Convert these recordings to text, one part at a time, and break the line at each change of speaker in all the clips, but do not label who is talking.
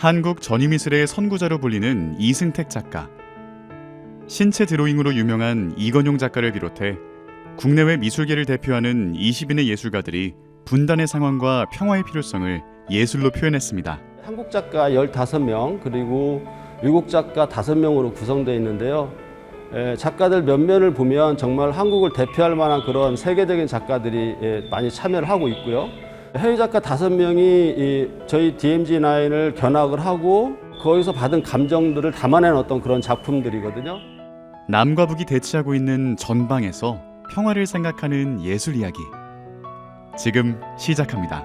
한국 전위미술의 선구자로 불리는 이승택 작가. 신체 드로잉으로 유명한 이건용 작가를 비롯해 국내외 미술계를 대표하는 20인의 예술가들이 분단의 상황과 평화의 필요성을 예술로 표현했습니다.
한국 작가 15명 그리고 외국 작가 5명으로 구성되어 있는데요. 에, 작가들 면면을 보면 정말 한국을 대표할 만한 그런 세계적인 작가들이 예, 많이 참여를 하고 있고요. 해외 작가 5명이 저희 DMG9을 견학을 하고 거기서 받은 감정들을 담아낸 어떤 그런 작품들이거든요.
남과 북이 대치하고 있는 전방에서 평화를 생각하는 예술 이야기. 지금 시작합니다.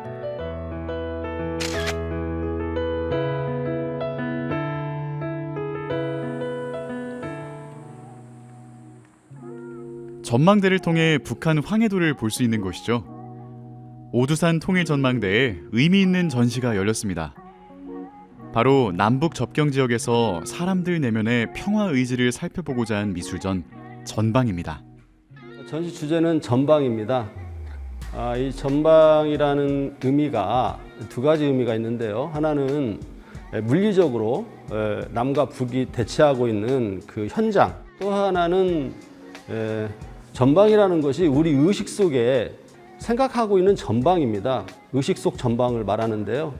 전망대를 통해 북한 황해도를 볼 수 있는 곳이죠. 오두산 통일 전망대에 의미 있는 전시가 열렸습니다. 바로 남북 접경 지역에서 사람들 내면의 평화 의지를 살펴보고자 한 미술전 전방입니다.
전시 주제는 전방입니다. 아, 이 전방이라는 의미가 두 가지 의미가 있는데요. 하나는 에, 물리적으로 에, 남과 북이 대치하고 있는 그 현장. 또 하나는 에, 전방이라는 것이 우리 의식 속에 생각하고 있는 전방입니다. 의식 속 전방을 말하는데요.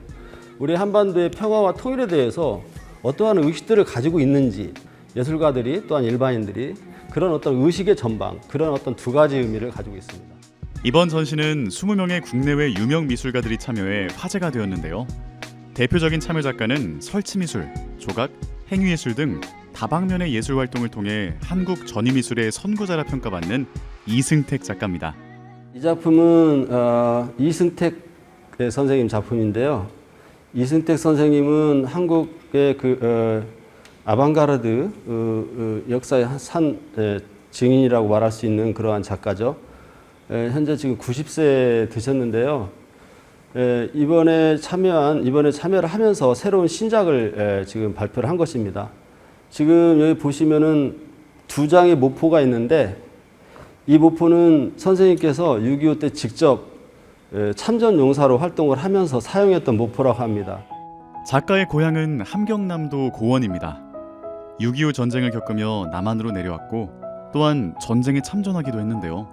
우리 한반도의 평화와 통일에 대해서 어떠한 의식들을 가지고 있는지 예술가들이 또한 일반인들이 그런 어떤 의식의 전방, 그런 어떤 두 가지 의미를 가지고 있습니다.
이번 전시는 20명의 국내외 유명 미술가들이 참여해 화제가 되었는데요. 대표적인 참여 작가는 설치미술, 조각, 행위예술 등 다방면의 예술 활동을 통해 한국 전위미술의 선구자라 평가받는 이승택 작가입니다.
이 작품은 어, 이승택 선생님 작품인데요. 이승택 선생님은 한국의 그 어, 아방가르드 어, 어, 역사의 산 에, 증인이라고 말할 수 있는 그러한 작가죠. 에, 현재 지금 90세 되셨는데요. 에, 이번에 참여한 이번에 참여를 하면서 새로운 신작을 에, 지금 발표를 한 것입니다. 지금 여기 보시면은 두 장의 모포가 있는데 이 모포는 선생님께서 6.25 때 직접 에, 참전 용사로 활동을 하면서 사용했던 모포라고 합니다.
작가의 고향은 함경남도 고원입니다. 6.25 전쟁을 겪으며 남한으로 내려왔고 또한 전쟁에 참전하기도 했는데요.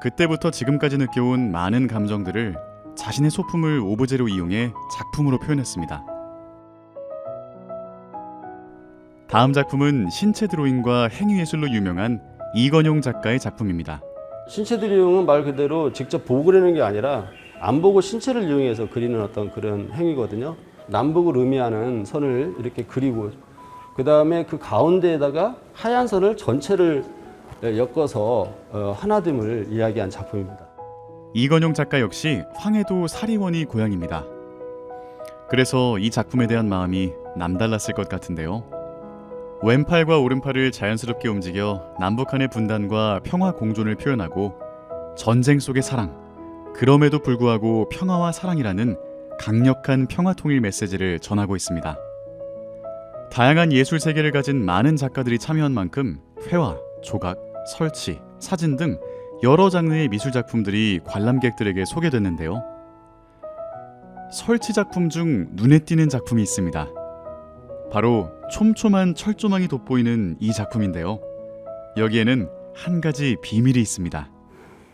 그때부터 지금까지 느껴온 많은 감정들을 자신의 소품을 오브제로 이용해 작품으로 표현했습니다. 다음 작품은 신체 드로잉과 행위예술로 유명한 이건용 작가의 작품입니다.
신체 드리움은 말 그대로 직접 보고 그리는 게 아니라 안 보고 신체를 이용해서 그리는 어떤 그런 행위거든요. 남북을 의미하는 선을 이렇게 그리고 그 다음에 그 가운데에다가 하얀 선을 전체를 엮어서 어, 하나됨을 이야기한 작품입니다.
이건용 작가 역시 황해도 사리원이 고향입니다. 그래서 이 작품에 대한 마음이 남달랐을 것 같은데요. 왼팔과 오른팔을 자연스럽게 움직여 남북한의 분단과 평화 공존을 표현하고 전쟁 속의 사랑, 그럼에도 불구하고 평화와 사랑이라는 강력한 평화 통일 메시지를 전하고 있습니다. 다양한 예술 세계를 가진 많은 작가들이 참여한 만큼 회화, 조각, 설치, 사진 등 여러 장르의 미술 작품들이 관람객들에게 소개됐는데요. 설치 작품 중 눈에 띄는 작품이 있습니다. 바로 촘촘한 철조망이 돋보이는 이 작품인데요. 여기에는 한 가지 비밀이 있습니다.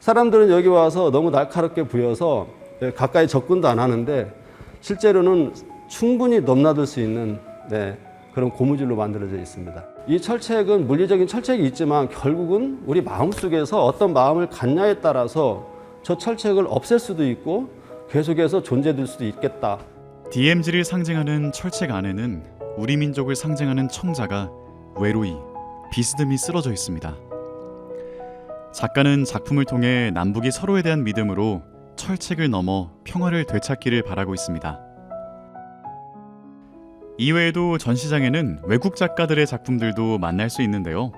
사람들은 여기 와서 너무 날카롭게 보여서 가까이 접근도 안 하는데 실제로는 충분히 넘나들 수 있는 네, 그런 고무줄로 만들어져 있습니다. 이 철책은 물리적인 철책이 있지만 결국은 우리 마음속에서 어떤 마음을 갖냐에 따라서 저 철책을 없앨 수도 있고 계속해서 존재될 수도 있겠다.
DMZ를 상징하는 철책 안에는 우리 민족을 상징하는 청자가 외로이 비스듬히 쓰러져 있습니다. 작가는 작품을 통해 남북이 서로에 대한 믿음으로 철책을 넘어 평화를 되찾기를 바라고 있습니다. 이외에도 전시장에는 외국 작가들의 작품들도 만날 수 있는데요.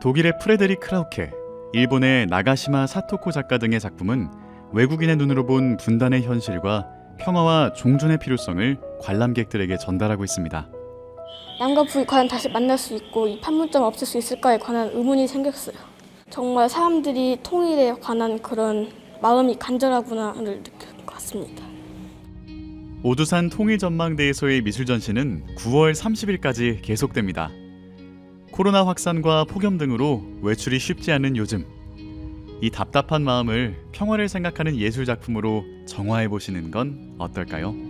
독일의 프레데릭 크라우케, 일본의 나가시마 사토코 작가 등의 작품은 외국인의 눈으로 본 분단의 현실과 평화와 종전의 필요성을 관람객들에게 전달하고 있습니다.
남과 북이 과연 다시 만날 수 있고 이 판문점을 없앨 수 있을까에 관한 의문이 생겼어요. 정말 사람들이 통일에 관한 그런 마음이 간절하구나를 느낀 것 같습니다.
오두산 통일전망대에서의 미술 전시는 9월 30일까지 계속됩니다. 코로나 확산과 폭염 등으로 외출이 쉽지 않은 요즘 이 답답한 마음을 평화를 생각하는 예술 작품으로 정화해 보시는 건 어떨까요?